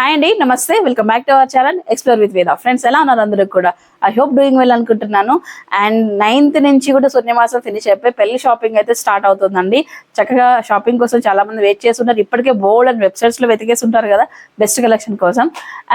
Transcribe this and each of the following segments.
Hi అండి నమస్తే. Welcome back to our channel explore with Veda friends ఎలా ఉన్నారు అందరూ కూడా? ఐ హోప్ డూయింగ్ వెల్ అనుకుంటున్నాను. అండ్ నైన్త్ నుంచి కూడా శూన్యమాసం ఫినిష్ అయిపోయి పెళ్ళి షాపింగ్ అయితే స్టార్ట్ అవుతుందండి. చక్కగా షాపింగ్ కోసం చాలా మంది వెయిట్ చేస్తున్నారు. ఇప్పటికే బోల్డ్ అండ్ వెబ్సైట్స్లో వెతికేసి ఉంటారు కదా బెస్ట్ కలెక్షన్ కోసం.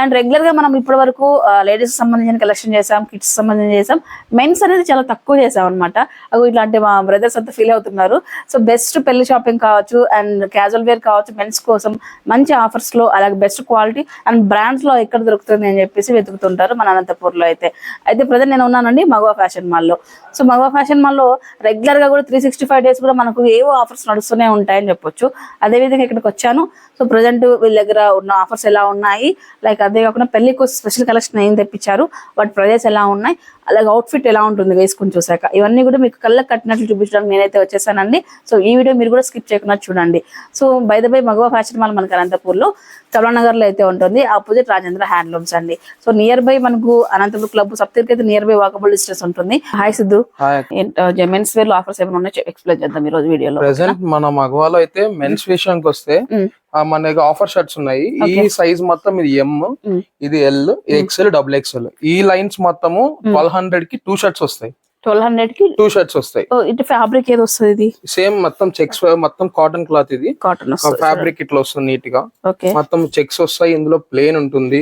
అండ్ రెగ్యులర్గా మనం ఇప్పటి వరకు లేడీస్ సంబంధించిన కలెక్షన్ చేసాం కిడ్స్ సంబంధించి చేసాం. మెన్స్ అనేది చాలా తక్కువ చేసాం అనమాట అవి ఇట్లాంటి మా బ్రదర్స్ అంతా ఫీల్ అవుతున్నారు. సో బెస్ట్ పెళ్ళి షాపింగ్ కావచ్చు అండ్ క్యాజువల్ వేర్ కావచ్చు మెన్స్ కోసం మంచి ఆఫర్స్లో అలాగే బెస్ట్ క్వాలిటీ అండ్ బ్రాండ్స్లో ఎక్కడ దొరుకుతుంది అని చెప్పేసి వెతుకుతుంటారు మన అనంతపూర్లో అయితే. అయితే ప్రజెంట్ నేను ఉన్నానండి మగవా ఫ్యాషన్ మాల్లో. సో మగవా ఫ్యాషన్ మాల్లో రెగ్యులర్గా కూడా త్రీ సిక్స్టీ ఫైవ్ డేస్ కూడా మనకు ఏవో ఆఫర్స్ నడుస్తూనే ఉంటాయని చెప్పొచ్చు. అదే విధంగా ఇక్కడికి వచ్చాను. సో ప్రజెంట్ వీళ్ళ దగ్గర ఉన్న ఆఫర్స్ ఎలా ఉన్నాయి? లైక్ అదే కాకుండా పెళ్ళి కోసం స్పెషల్ కలెక్షన్ ఏం తెప్పించారు? వాటి ప్రైజెస్ ఎలా ఉన్నాయి? అలాగే అవుట్ఫిట్ ఎలా ఉంటుంది వేసుకుని చూసాక ఇవన్నీ కూడా మీకు కళ్ళకి కట్టినట్లు చూపించడానికి నేనైతే వచ్చేసానండి. సో ఈ వీడియో మీరు కూడా స్కిప్ చేయకుండా చూడండి. So by the by Magava fashion mall మనకి అనంతపూర్లో అయితే ఉంటుంది. ఆపోజిట్ రాజేంద్ర హ్యాండ్లూమ్స్ అండి. సో నియర్ బై మనకు అనంతపూర్ క్లబ్ సప్తీర్కి అయితే నియర్ బై వాకబుల్ డిస్టెన్స్ ఉంటుంది హాయ్ సిద్ధు మెన్స్ వేర్లో ఆఫర్స్ ఏమైనా ఉన్నాయో? ఎక్స్ప్లెయిన్ చేద్దాం ఈ రోజు వీడియోలో. ప్రెసెంట్ మన మగవాలో అయితే మెన్స్ విషయానికి వస్తే Mm. ఆ, మన దగ్గర ఆఫర్ షర్ట్స్ ఉన్నాయి ఈ. సైజ్ మొత్తం ఇది ఎం Mm. ఇది ఎల్ ఎక్స్ఎల్ డబుల్ ఎక్స్ఎల్ ఈ లైన్స్ మొత్తము ట్వెల్వ్ హండ్రెడ్కి టూ షర్ట్స్ వస్తాయి ట్వెల్వ్ హండ్రెడ్కి టూ షర్ట్స్ వస్తాయి. ఇటు ఫ్యాబ్రిక్ ఏది వస్తుంది ఇది? సేమ్ మొత్తం చెక్స్ మొత్తం కాటన్ క్లాత్ ఇది. కాటన్ ఫ్యాబ్రిక్ ఇట్లా వస్తుంది నీట్గా మొత్తం చెక్స్ వస్తాయి ఇందులో ప్లేన్ ఉంటుంది.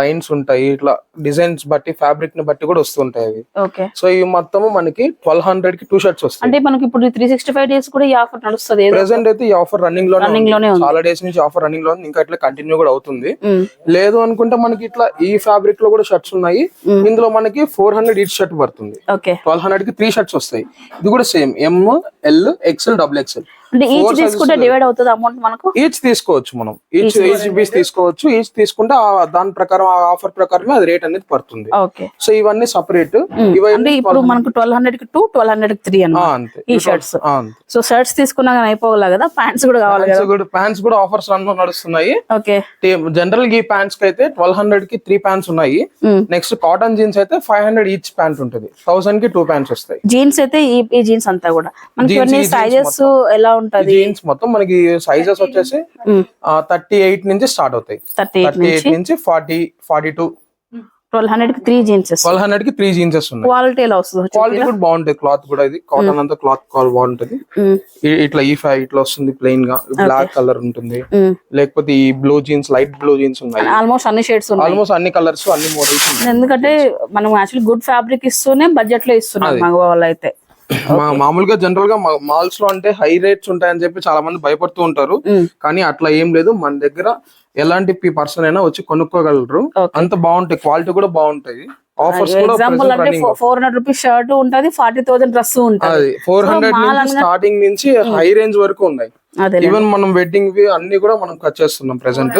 లైన్స్ ఉంటాయి ఇట్లా డిజైన్స్ బట్టి ఫ్యాబ్రిక్ని బట్టి కూడా వస్తుంటాయి అవి. ఓకే సో ఇవి మొత్తము మనకి ట్వెల్వ్ హండ్రెడ్కి టూ షర్ట్స్ వస్తాయి. అంటే మనకి ఇప్పుడు త్రీ సిక్స్టీ ఫైవ్ డేస్ కూడా ఈ ఆఫర్ నడుస్తుంది ప్రెసెంట్ అయితే ఈ ఆఫర్ రన్నింగ్ Running ఉంది. లోనే. చాలా డేస్ నుంచి ఆఫర్ రన్నింగ్లో ఇంకా ఇట్లా కంటిన్యూ కూడా అవుతుంది. ఉమ్, లేదు అనుకుంటే మనకి ఇట్లా ఈ ఫ్యాబ్రిక్లో కూడా షర్ట్స్ ఉన్నాయి. ఇందులో మనకి ఫోర్ హండ్రెడ్ ఈచ్ షర్ట్ పడుతుంది. ఓకే ట్వెల్వ్ హండ్రెడ్కి త్రీ షర్ట్స్ వస్తాయి. ఇది కూడా same M L XL double XL each Four తీసుకుంటే sizes డివైడ్ అవుతుంది అమౌంట్ మనకు? ఈచ్ తీసుకోవచ్చు మనం. ఈచ్ ఈచ్ పీస్ తీసుకోవచ్చు. ఈచ్ తీసుకుంటే దాని ప్రకారం ఆ ఆఫర్ ప్రకారమే అది రేట్ అనేది పడుతుంది. సో ఇవన్నీ సపరేట్ అంటే ఇప్పుడు మనకు ట్వెల్వ్ హండ్రెడ్కి టూ ట్వెల్వ్ హండ్రెడ్కి త్రీ అంతే. ఈ షర్ట్స్ సో షర్ట్స్ తీసుకున్నా కానీ అయిపోవాలి కదా? ప్యాంట్స్ కూడా కావాలి ప్యాంట్స్ కూడా ఆఫర్స్ రన్ నడుస్తున్నాయి. ఓకే జనరల్గా ఈ ప్యాంట్స్కి అయితే ట్వెల్వ్ హండ్రెడ్కి త్రీ ప్యాంట్స్ ఉన్నాయి. నెక్స్ట్ కాటన్ జీన్స్ అయితే ఫైవ్ హండ్రెడ్ ఈచ్ ప్యాంట్ ఉంటుంది. థౌసండ్కి టూ ప్యాంట్స్ వస్తాయి. జీన్స్ అయితే ఈ జీన్స్ అంతా కూడా. మనకి ఇవన్నీ jeans సైజెస్ ఎలా ఉంటది? జీన్స్ మొత్తం మనకి సైజెస్ వచ్చేసి థర్టీ ఎయిట్ నుంచి స్టార్ట్ అవుతాయి. థర్టీ ఎయిట్ నుంచి. ఫార్టీ ఫార్టీ టూ ట్వెల్వ్ హండ్రెడ్కి త్రీ జీన్సెస్ ట్వెల్వ్ హండ్రెడ్కి త్రీ జీన్సెస్ ఉన్నాయి క్వాలిటీ ఎలా వస్తుంది క్వాలిటీ కూడా బాగుంటుంది క్లాత్ కూడా ఇది. కాటన్ అంతా క్లాత్ కాల్ బాగుంటది. ఇట్లా ఈ ఫై ఇట్లా వస్తుంది ప్లెయిన్గా. బ్లాక్ కలర్ ఉంటుంది. లేకపోతే ఈ blue jeans light blue jeans ఉన్నాయి. ఆల్మోస్ట్ అన్ని షేడ్స్ ఉన్నాయి. ఆల్మోస్ట్ అన్ని కలర్స్ అన్ని మోడల్స్ ఉన్నాయి. ఎందుకంటే మనం యాక్చువల్లీ గుడ్ ఫ్యాబ్రిక్ ఇస్తూనే బడ్జెట్లో ఇస్తున్నాం మగ వాళ్ళు అయితే మామూలుగా జనరల్గా మాల్స్లో అంటే హై రేట్స్ ఉంటాయని చెప్పి చాలా మంది భయపడుతూ ఉంటారు. కానీ అట్లా ఏం లేదు. మన దగ్గర ఎలాంటి పర్సన్ అయినా వచ్చి కొనుక్కోగలరు. అంత బాగుంటాయి. క్వాలిటీ కూడా బాగుంటాయి. ఆఫర్స్ కూడా ఎగ్జాంపుల్ అంటే ఫోర్ హండ్రెడ్ రూపీస్ షర్ట్ ఉంటది ఫార్టీ థౌసండ్ డ్రెస్ ఉంటది. ఫోర్ హండ్రెడ్ నుంచి స్టార్టింగ్ నుంచి హై రేంజ్ వరకు ఉన్నాయి. ఈవెన్ మనం వెడ్డింగ్ వి అన్ని కూడా మనం కట్ చేస్తున్నాం ప్రెసెంట్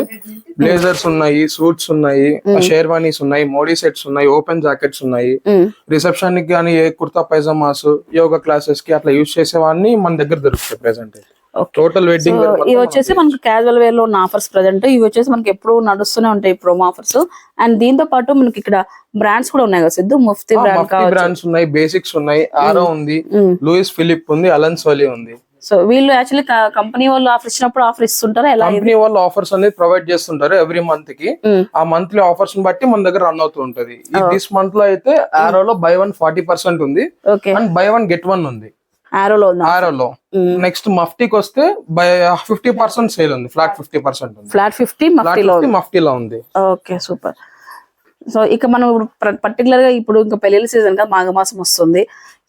బ్లేజర్స్ ఉన్నాయి సూట్స్ ఉన్నాయి షేర్వానీస్ ఉన్నాయి మోడీ సెట్స్ ఉన్నాయి ఓపెన్ జాకెట్స్ ఉన్నాయి. రిసెప్షన్కి కానీ ఏ కుర్తా పైజామాస్ యోగా క్లాసెస్కి అట్లా యూజ్ చేసేవాన్ని మన దగ్గర దొరుకుతాయి ప్రెసెంట్ టోటల్ వెడ్డింగ్ ఇవి వచ్చేసి మనకు క్యాజువల్ వేర్లో ఉన్న ఆఫర్స్ ప్రజెంట్ ఇవి వచ్చేసి మనకి ఎప్పుడు నడుస్తూనే ఉంటాయి ప్రోమో ఆఫర్స్ అండ్ దీంతో పాటు మనకి ఇక్కడ బ్రాండ్స్ కూడా ఉన్నాయి కదా సిద్ధు? ముఫ్తీ బ్రాండ్ బ్రాండ్స్ ఉన్నాయి బేసిక్స్ ఉన్నాయి. ఆరో ఉంది Mm. లూయిస్ ఫిలిప్ ఉంది అలన్ సోలీ ఉంది. సో వీళ్ళు యాక్చువల్లీ కంపెనీ వాళ్ళు ఆఫర్ ఇచ్చినప్పుడు ఆఫర్ ఇస్తుంటారా? ఎలా కంపెనీ వాళ్ళు ఆఫర్స్ అనేది ప్రొవైడ్ చేస్తుంటారు ఎవ్రీ మంత్కి. Mm. ఆ మంత్లీ ఆఫర్స్ బట్టి మన దగ్గర రన్ అవుతూ ఉంటది. దిస్ మంత్లో అయితే ఆరోలో బై వన్ ఫార్టీ పర్సెంట్ ఉంది. And buy one get one ఉంది. ఆరోలో ఉందా ఆరోలో. నెక్స్ట్ మఫ్టీకి వస్తే బై ఫిఫ్టీ పర్సెంట్ సేల్ ఉంది. Flat fifty percent flat fifty మఫ్టీలో మఫ్టీలో ఉంది. ఓకే సూపర్ సో ఇక మనం ఇప్పుడు పర్టికులర్గా ఇప్పుడు ఇంకా పెళ్ళి సీజన్ కదా మాఘమాసం వస్తుంది.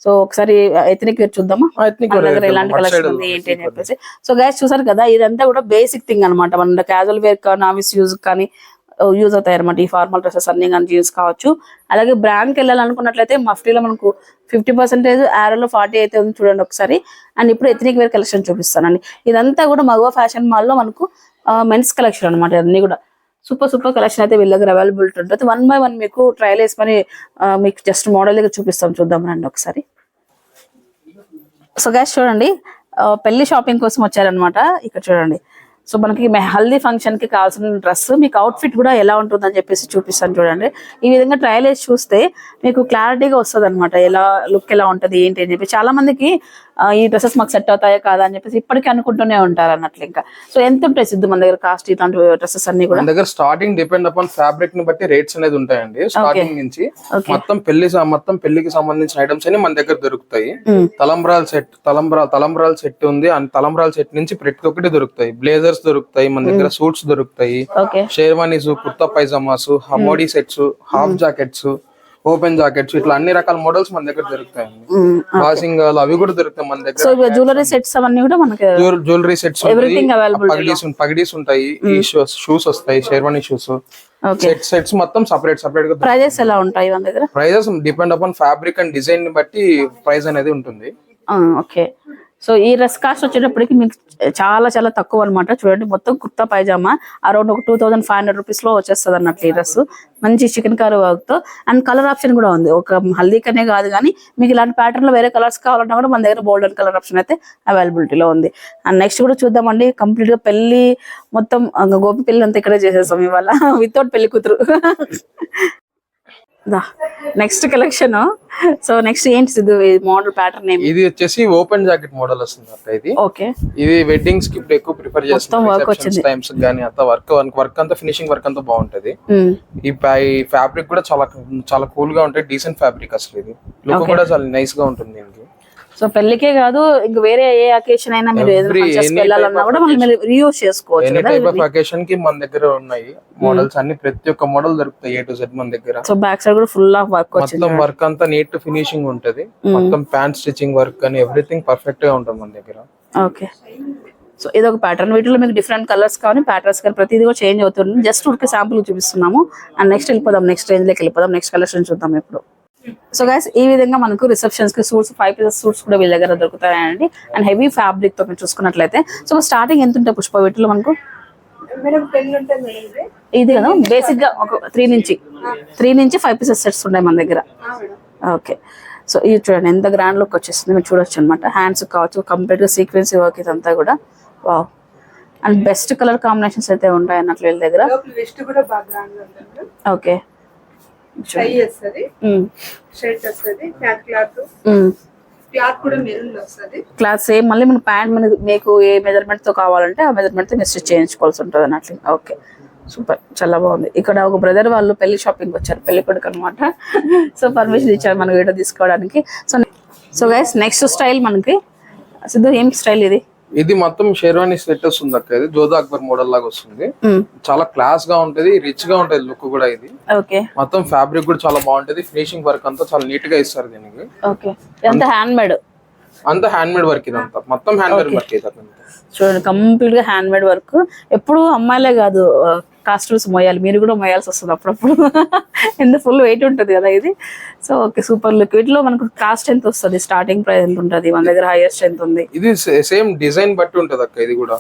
సో ఒకసారి ఎథనిక్ వేర్ చూద్దామా? దగ్గర ఎలాంటి మన కలెక్షన్ ఉంది ఏంటి అని చెప్పేసి. సో గైస్ చూసారు కదా ఇదంతా కూడా బేసిక్ థింగ్ అనమాట మన క్యాజువల్ వేర్ కానీ ఆఫీస్ యూజ్ కానీ యూజ్ అవుతాయి అనమాట ఈ ఫార్మల్ డ్రెస్సెస్ అన్ని కానీ జీన్స్ కావచ్చు. అలాగే బ్రాండ్కి వెళ్ళాలనుకున్నట్లయితే మఫ్టీలో మనకు ఫిఫ్టీ పర్సెంటేజ్ ఆరోలో ఫార్టీ అయితే ఉంది చూడండి ఒకసారి. అండ్ ఇప్పుడు ఎథనిక్ వేర్ కలెక్షన్ చూపిస్తానండి. ఇదంతా కూడా మగవ ఫ్యాషన్ మాల్లో మనకు మెన్స్ కలెక్షన్ అనమాట అన్ని కూడా సూపర్ సూపర్ కలెక్షన్ అయితే వీళ్ళ దగ్గర అవైలబిలిటీ ఉంటుంది. వన్ బై వన్ మీకు ట్రయల్ వేసుకొని మీకు జస్ట్ మోడల్ దగ్గర చూపిస్తాం. చూద్దాం రండి ఒకసారి. సో గ్యాస్ చూడండి. పెళ్ళి షాపింగ్ కోసం వచ్చారనమాట ఇక్కడ చూడండి. సో మనకి హల్దీ ఫంక్షన్కి కావాల్సిన డ్రెస్ మీకు అవుట్ఫిట్ కూడా ఎలా ఉంటుందని చెప్పేసి చూపిస్తాను చూడండి. ఈ విధంగా ట్రయల్ వేసి చూస్తే మీకు క్లారిటీగా వస్తుంది అనమాట ఎలా లుక్ ఎలా ఉంటుంది ఏంటి అని చెప్పి. చాలామందికి ఈ డ్రెస్సెస్ మాకు సెట్ అవుతాయా కాదా అని చెప్పేసి ఇప్పటికీ అనుకుంటూనే ఉంటారు అన్నట్లు ఇంకా. సో ఎంత ఉంటాయి సిద్ధు మన దగ్గర కాస్ట్ ఇట్లాంటి డ్రెస్సెస్ అన్ని కూడా? మన దగ్గర స్టార్టింగ్ డిపెండ్ అపాన్ ఫ్యాబ్రిక్ని బట్టి రేట్స్ అనేది ఉంటాయండి. స్టార్టింగ్ నుంచి. మొత్తం పెళ్ళి మొత్తం పెళ్ళికి సంబంధించిన ఐటమ్స్ అన్ని మన దగ్గర దొరుకుతాయి. తలంబ్రాల్ సెట్ తలంబ్రా తలంబ్రాల్ సెట్ ఉంది అండ్ తలంబ్రాల్ సెట్ నుంచి ప్రతి ఒక్కటి దొరుకుతాయి. బ్లేజర్స్ దొరుకుతాయి మన దగ్గర సూట్స్ దొరుకుతాయి. Sherwanis kurta pyjamas హమోడీ sets half jackets open jackets ఇట్లా అన్ని రకాల మోడల్స్ మన దగ్గర దొరుకుతాయండి వాషింగ్ అవి కూడా దొరుకుతాయి మన సో దగ్గర జ్యువెలరీ సెట్స్ అవన్నీ కూడా మనకి జ్యువెలరీ సెట్స్ పగడీస్ పగడీస్ ఉంటాయి. షూస్ వస్తాయి. షేర్వానీ షూస్ సెట్ సెట్స్ మొత్తం సపరేట్ సపరేట్గా ప్రైజెస్ ఎలా ఉంటాయి మన దగ్గర? Prices depend upon fabric and డిజైన్ని బట్టి ప్రైస్ అనేది ఉంటుంది. ఓకే. సో ఈ డ్రెస్ కాస్ట్ వచ్చేటప్పటికి మీకు చాలా చాలా తక్కువ అన్నమాట. చూడండి మొత్తం కుర్తా పైజామా. అరౌండ్ ఒక టూ థౌసండ్ ఫైవ్ హండ్రెడ్ రూపీస్లో వచ్చేస్తుంది అన్నట్లు ఈ డ్రెస్. మంచి చికెన్ కర్రీ వర్క్తో. అండ్ కలర్ ఆప్షన్ కూడా ఉంది. ఒక హల్దీకనే కాదు కానీ మీకు ఇలాంటి ప్యాటర్న్లో వేరే కలర్స్ కావాలన్నా కూడా మన దగ్గర గోల్డెన్ కలర్ ఆప్షన్ అయితే అవైలబిలిటీలో ఉంది. అండ్ నెక్స్ట్ కూడా చూద్దామండి. కంప్లీట్గా పెళ్ళి మొత్తం గోపి పెళ్ళి అంతా ఇక్కడే చేసేస్తాం ఇవాళ. వితౌట్ పెళ్ళి కూతురు. నెక్స్ట్ కలెక్షన్ సో నెక్స్ట్ ఏంటి సిద్ధు? మోడల్ ప్యాటర్న్ ఏమి ఇది వచ్చేసి ఓపెన్ జాకెట్ మోడల్ వస్తుంది ఇది. ఓకే ఇది వెడ్డింగ్స్కి ఇప్పుడు ఎక్కువ ప్రిఫర్ చేస్తాం వచ్చింది. టైమ్స్ కానీ అంత వర్క్ వర్క్ అంతా ఫినిషింగ్ వర్క్ అంతా బాగుంటది. ఉమ్, ఈ ఫ్యాబ్రిక్ కూడా చాలా చాలా కూల్గా ఉంటాయి. డీసెంట్ ఫ్యాబ్రిక్ అసలు ఇది. లుక్ కూడా చాలా నైస్గా ఉంటుంది దీనికి. సో పెళ్ళికే కాదు ఇంక వేరే ఏ అకేషన్ అయినా మీరు వెళ్ళాలన్నా కూడా మనం రీయూజ్ చేసుకోవచ్చు అకేషన్కి మన దగ్గర ఉన్నాయి. మోడల్స్ అన్ని ప్రతి ఒక్క మోడల్ దొరుకుతాయి ఏ టు జెడ్ మన దగ్గర. సో బ్యాక్ సైడ్ కూడా ఫుల్ ఆఫ్ వర్క్ మొత్తం వర్క్ అంతా నీట్ ఫినిషింగ్ ఉంటది. మొత్తం ప్యాంట్ స్టిచ్చింగ్ వర్క్ కానీ ఎవ్రీథింగ్ పర్ఫెక్ట్గా ఉంటుంది మన దగ్గర. ఓకే సో ఇది ఒక ప్యాటర్న్ వీటిలో మీకు డిఫరెంట్ కలర్స్ కానీ ప్యాటర్న్స్ కానీ ప్రతిదీ కూడా చేంజ్ అవుతుంది. జస్ట్ ఊరికి శాంపుల్ చూపిస్తున్నాము. అండ్ నెక్స్ట్ వెళ్ళిపోదాం. నెక్స్ట్ రేంజ్లోకి వెళ్ళిపోదాం. నెక్స్ట్ కలెక్షన్ చూద్దాం ఇప్పుడు సో గైస్ ఈ విధంగా మనకు రిసెప్షన్స్కి సూట్స్ ఫైవ్ పీసెస్ సూట్స్ కూడా వీళ్ళ దగ్గర దొరుకుతాయండి. అండ్ హెవీ ఫ్యాబ్రిక్తో మీరు చూసుకున్నట్లయితే సో స్టార్టింగ్ ఎంత ఉంటాయి పుష్ప వీటిలో మనకు? ఇది. కదా బేసిక్గా ఒక త్రీ నుంచి త్రీ నుంచి ఫైవ్ పీసెస్ సెట్స్ ఉన్నాయి మన దగ్గర. ఓకే సో ఇది చూడండి ఎంత గ్రాండ్ లుక్ వచ్చేస్తుంది మీరు చూడొచ్చు అనమాట హ్యాండ్స్ కావచ్చు కంప్లీట్గా సీక్వెన్స్ వర్క్ ఇదంతా కూడా. Wow and best colour combinations అయితే ఉంటాయి అన్నట్లు వీళ్ళ దగ్గర. ఓకే షర్ట్ వస్తుంది క్లాత్ క్లాత్ కూడా మెరూన్ వస్తుంది. క్లాత్ సేమ్ మళ్ళీ మన ప్యాంట్ మనకి మీకు ఏ మెజర్మెంట్తో కావాలంటే ఆ మెజర్మెంట్తో మీరు స్టిచ్ చేయించుకోవాల్సి ఉంటుంది అన్నట్లు. ఓకే సూపర్ చాలా బాగుంది. ఇక్కడ ఒక బ్రదర్ వాళ్ళు పెళ్ళి షాపింగ్ వచ్చారు. పెళ్ళి కొడుకు అనమాట సో పర్మిషన్ ఇచ్చారు మన వీడియో తీసుకోవడానికి. So so guys next style మనకి. సిద్ధు ఏం స్టైల్ ఇది? ఇది మొత్తం షేర్వానీ సెట్ వస్తుంది అక్క. ఇది జోధా అక్బర్ మోడల్ లాగా వస్తుంది. చాలా క్లాస్గా ఉంటది రిచ్గా ఉంటది లుక్ కూడా ఇది. మొత్తం ఫ్యాబ్రిక్ కూడా చాలా బాగుంటది. ఫినిషింగ్ వర్క్ అంతా చాలా నీట్గా ఇస్తారు దీనికి. హ్యాండ్ మేడ్ అంతా హ్యాండ్ మేడ్ వర్క్ ఇదంతా. మొత్తం హ్యాండ్ మేడ్ వర్క్ చూడండి కంప్లీట్గా హ్యాండ్ మేడ్ వర్క్ ఎప్పుడు అమ్మాయిలే కాదు కాస్ట్యూమ్స్ మోయాలి మీరు కూడా మోయాల్సి వస్తుంది అప్పుడప్పుడు. ఎంత ఫుల్ వెయిట్ ఉంటుంది కదా ఇది. సో ఓకే సూపర్ లుక్ వీటిలో మనకు కాస్ట్ ఎంత వస్తుంది? స్టార్టింగ్ ప్రైస్ ఎంత ఉంటుంది మన దగ్గర హైయెస్ట్ ఎంత ఉంది? ఇది సేమ్ డిజైన్ బట్టి ఉంటది అక్క ఇది కూడా.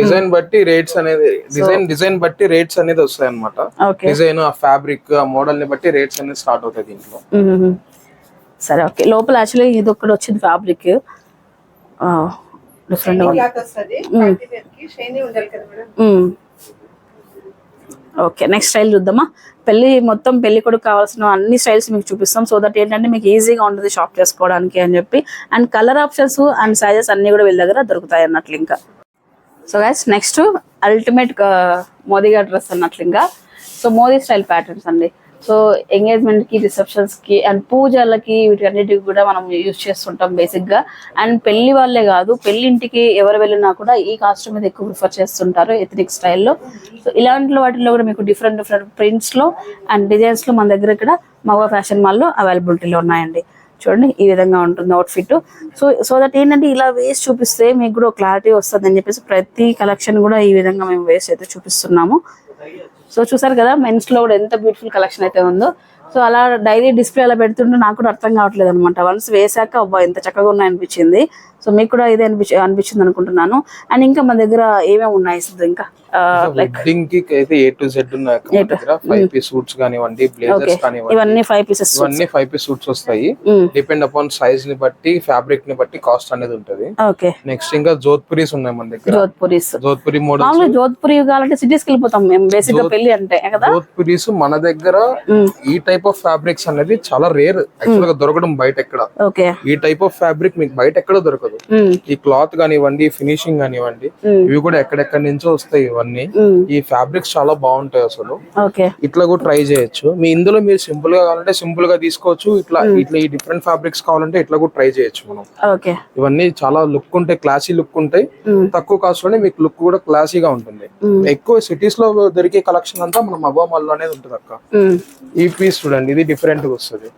డిజైన్ బట్టి రేట్స్ అనేది డిజైన్ డిజైన్ బట్టి రేట్స్ అనేది వస్తాయి అనమాట ఓకే డిజైన్ ఆ ఫ్యాబ్రిక్ ఆ మోడల్ని బట్టి రేట్స్ అనేది స్టార్ట్ అవుతాయి దీంట్లో. సరే ఓకే లోపల యాక్చువల్లీ ఇది ఒకటి వచ్చింది ఫ్యాబ్రిక్ డిఫరెంట్ క్లాత్ వస్తుంది పార్టీ వేర్కి షైనీ ఉండాలి కదా మేడం ఓకే నెక్స్ట్ స్టైల్ చూద్దామా? పెళ్ళి మొత్తం పెళ్ళి కొడుకు కావాల్సిన అన్ని స్టైల్స్ మీకు చూపిస్తాం. సో దట్ ఏంటంటే మీకు ఈజీగా ఉంటుంది షాప్ చేసుకోవడానికి అని చెప్పి. And colour options and sizes అన్ని కూడా వీళ్ళ దగ్గర దొరుకుతాయి అన్నట్లు ఇంకా. So guys next ultimate Modi గారి డ్రెస్ అన్నట్లు ఇంకా. సో మోదీ స్టైల్ ప్యాటర్న్స్ అండి. సో ఎంగేజ్మెంట్కి రిసెప్షన్స్కి అండ్ పూజలకి వీటన్నిటికి కూడా మనం యూజ్ చేస్తుంటాం బేసిక్గా అండ్ పెళ్ళి వాళ్ళే కాదు పెళ్ళింటికి ఎవరు వెళ్ళినా కూడా ఈ కాస్ట్యూమ్ మీద ఎక్కువ ప్రిఫర్ చేస్తుంటారు ఎథనిక్ స్టైల్లో సో ఇలాంటి వాటిలో కూడా మీకు డిఫరెంట్ డిఫరెంట్ ప్రింట్స్లో అండ్ డిజైన్స్లో మన దగ్గర ఇక్కడ మగ ఫ్యాషన్ మాల్లో అవైలబిలిటీలో ఉన్నాయండి. చూడండి ఈ విధంగా ఉంటుంది అవుట్ఫిట్ సో సో దట్ ఏంటంటే ఇలా వేసి చూపిస్తే మీకు కూడా క్లారిటీ వస్తుంది అని చెప్పేసి ప్రతి కలెక్షన్ కూడా ఈ విధంగా మేము వేసి అయితే చూపిస్తున్నాము. సో చూసారు కదా మెన్స్లో కూడా ఎంత బ్యూటిఫుల్ కలెక్షన్ అయితే ఉందో. సో అలా డైలీ డిస్ప్లే అలా పెడుతుంటే నాకు కూడా అర్థం కావట్లేదు అనమాట వన్స్ వేసాక అబ్బా ఎంత చక్కగా ఉన్నాయనిపించింది. సో మీకు కూడా ఇదే అనిపించి అనిపించింది అనుకుంటున్నాను. అండ్ ఇంకా మన దగ్గర ఏమేమి ఉన్నాయి సిద్ధు ఇంకా? వెడ్డింగ్కి అయితే A to Z five piece suits కానివ్వండి బ్లేజర్స్ కానివ్వండి. ఇవన్నీ ఫైవ్ పీసెస్ ఇవన్నీ ఫైవ్ పీస్ సూట్స్ వస్తాయి. డిపెండ్ అపాన్ సైజ్ని బట్టి ఫ్యాబ్రిక్ని బట్టి కాస్ట్ అనేది ఉంటది. ఓకే నెక్స్ట్ ఇంకా జోధ్పురీస్ ఉన్నాయి మన దగ్గర. జోధ్పురీస్. జోధ్పురి మోడల్ జోధ్పురి కావాలంటే సిటీస్కి వెళ్ళిపోతాం మేము బేసిక్గా పెళ్ళి అంటే కదా? జోధ్పురీస్ మన దగ్గర Mm. ఈ టైప్ ఆఫ్ ఫ్యాబ్రిక్స్ అనేది చాలా రేర్ యాక్చువల్గా దొరకడం బయట ఎక్కడ. ఓకే ఈ టైప్ ఆఫ్ ఫ్యాబ్రిక్ మీకు బయట ఎక్కడ దొరకదు. ఈ క్లాత్ కానివ్వండి ఫినిషింగ్ కానివ్వండి. ఇవి కూడా ఎక్కడెక్కడి నుంచో వస్తాయి ఇవన్నీ. ఈ ఫ్యాబ్రిక్స్ చాలా బాగుంటాయి అసలు. ఇట్లా కూడా ట్రై చేయొచ్చు. మీ ఇందులో మీరు సింపుల్గా కావాలంటే సింపుల్గా తీసుకోవచ్చు. ఇట్లా ఇట్లా ఈ డిఫరెంట్ ఫ్యాబ్రిక్స్ కావాలంటే ఇట్లా కూడా ట్రై చేయొచ్చు మనం. ఇవన్నీ చాలా లుక్ ఉంటాయి క్లాసీ లుక్ ఉంటాయి. తక్కువ కాస్ట్లోనే మీకు లుక్ కూడా క్లాసీగా ఉంటుంది. ఎక్కువ సిటీస్లో దొరికే కలెక్షన్ అంతా మన మగవా మల్ అనేది ఉంటుంది అక్క. ఈ పీస్ చూడండి ఇది డిఫరెంట్గా వస్తుంది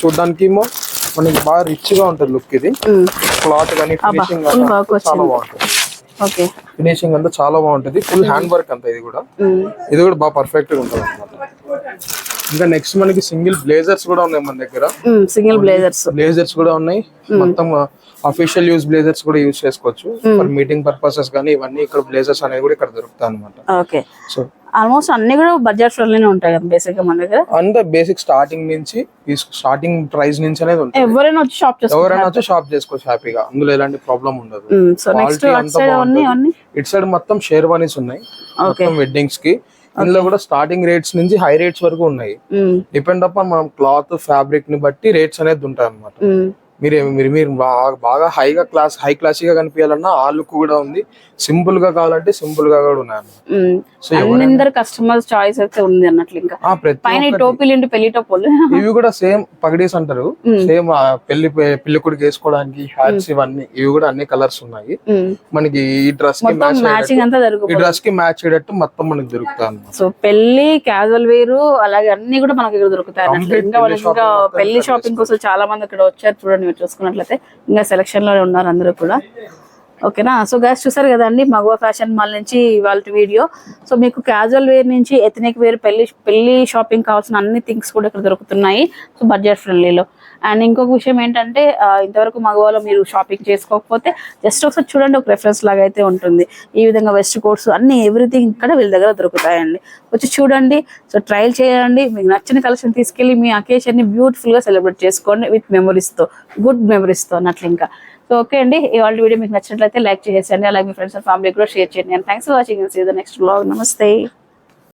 చూడ్డానికి ఏమో మనకి బాగా రిచ్గా ఉంటుంది లుక్ ఇది. క్లాత్ కానీ ఫినిషింగ్ చాలా బాగుంటుంది. ఓకే. ఫినిషింగ్ అంతా చాలా బాగుంటుంది. ఫుల్ హ్యాండ్ వర్క్ అంతా ఇది కూడా. ఇది కూడా బాగా పర్ఫెక్ట్గా ఉంటుంది అనమాట ఇంకా నెక్స్ట్ మనకి సింగిల్ బ్లేజర్స్ కూడా ఉన్నాయి మన దగ్గర. సింగిల్ బ్లేజర్స్ బ్లేజర్స్ కూడా ఉన్నాయి. మొత్తం అఫీషియల్ యూజ్ బ్లేజర్స్ కూడా యూజ్ చేసుకోవచ్చు. ఫర్ మీటింగ్ పర్పసెస్ కానీ ఇవన్నీ ఇక్కడ బ్లేజర్స్ అనేది కూడా ఇక్కడ దొరుకుతాయి అనమాట ఓకే. సో ఆల్మోస్ట్ అన్ని కూడా బడ్జెట్ ఫ్రెండ్లీనే ఉంటాయి కదా బేసిక్గా మన దగ్గర. అంత బేసిక్ స్టార్టింగ్ నుంచి స్టార్టింగ్ ప్రైస్ నుంచి అనేది ఉంటుంది. ఎవరైనా వచ్చి షాప్ చేసుకో ఎవరైనా వచ్చి షాప్ చేసుకోవచ్చు హ్యాపీగా. అందులో ఎలాంటి ప్రాబ్లం ఉండదు. సో నెక్స్ట్ ఇటు సైడ్ మొత్తం షేర్వానీస్ ఉన్నాయి. మొత్తం వెడ్డింగ్స్కి. ఇందులో కూడా స్టార్టింగ్ రేట్స్ నుంచి హై రేట్స్ వరకు ఉన్నాయి. డిపెండ్ అపాన్ మనం క్లాత్ ఫ్యాబ్రిక్ని బట్టి రేట్స్ అనేది ఉంటాయి అన్నమాట మీరు మీరు మీరు బాగా బాగా హైగా క్లాస్ హై క్లాసీగా కనిపించాలన్నా ఆ లుక్ కూడా ఉంది. సింపుల్గా కావాలంటే సింపుల్గా కూడా ఉన్నాయి. సో అందరు కస్టమర్స్ చాయిస్ అయితే ఉంది అన్నట్లు ఇంకా. పైన టోపీలు పెళ్ళి టోపులు? ఇవి కూడా సేమ్ పగడీస్ అంటారు. సేమ్ పెళ్ళి పెళ్ళి కొడుకు వేసుకోవడానికి హ్యాట్స్ ఇవన్నీ ఇవి కూడా అన్ని కలర్స్ ఉన్నాయి. మనకి ఈ డ్రెస్కి మ్యాచ్ మ్యాచింగ్ అంతా ఈ డ్రెస్కి మ్యాచ్ అయ్యేటట్టు మొత్తం మనకి అన్నమాట. సో పెళ్ళి క్యాజువల్ వేరు అలాగే అన్ని కూడా మనకి ఇక్కడ దొరుకుతాయి పెళ్ళి షాపింగ్ కోసం చాలా మంది ఇక్కడ వచ్చారు చూడండి. మీరు చూసుకున్నట్లయితే ఇంకా సెలక్షన్లో ఉన్నారు అందరూ కూడా. ఓకేనా సో గ్యాస్ చూసారు కదండి మగవా ఫ్యాషన్ మాల్ నుంచి వాళ్ళ వీడియో సో మీకు క్యాజువల్ వేర్ నుంచి ఎథనిక్ వేర్ పెళ్ళి పెళ్ళి షాపింగ్ కావాల్సిన అన్ని థింగ్స్ కూడా ఇక్కడ దొరుకుతున్నాయి. సో బడ్జెట్ ఫ్రెండ్లీలో అండ్ ఇంకొక విషయం ఏంటంటే ఇంతవరకు మగవాళ్ళు మీరు షాపింగ్ చేసుకోకపోతే జస్ట్ ఒకసారి చూడండి ఒక రెఫరెన్స్ లాగా అయితే ఉంటుంది. ఈ విధంగా వెస్ట్ కోట్స్ అన్ని ఎవ్రీథింగ్ ఇక్కడ వీళ్ళ దగ్గర దొరుకుతాయండి. వచ్చి చూడండి సో ట్రయల్ చేయండి మీకు నచ్చిన కలెక్షన్ తీసుకెళ్ళి మీ అకేషన్ని బ్యూటిఫుల్గా సెలబ్రేట్ చేసుకోండి విత్ మెమరీస్తో గుడ్ మెమరీస్తో అన్నట్లు ఇంకా. సో ఓకే అండి ఇవాళ వీడియో మీకు నచ్చినట్లయితే లైక్ చేసేయండి అలాగే మీ ఫ్రెండ్స్ అండ్ ఫ్యామిలీ కూడా షేర్ చేయండి. And thanks for watching see the next vlog నమస్తే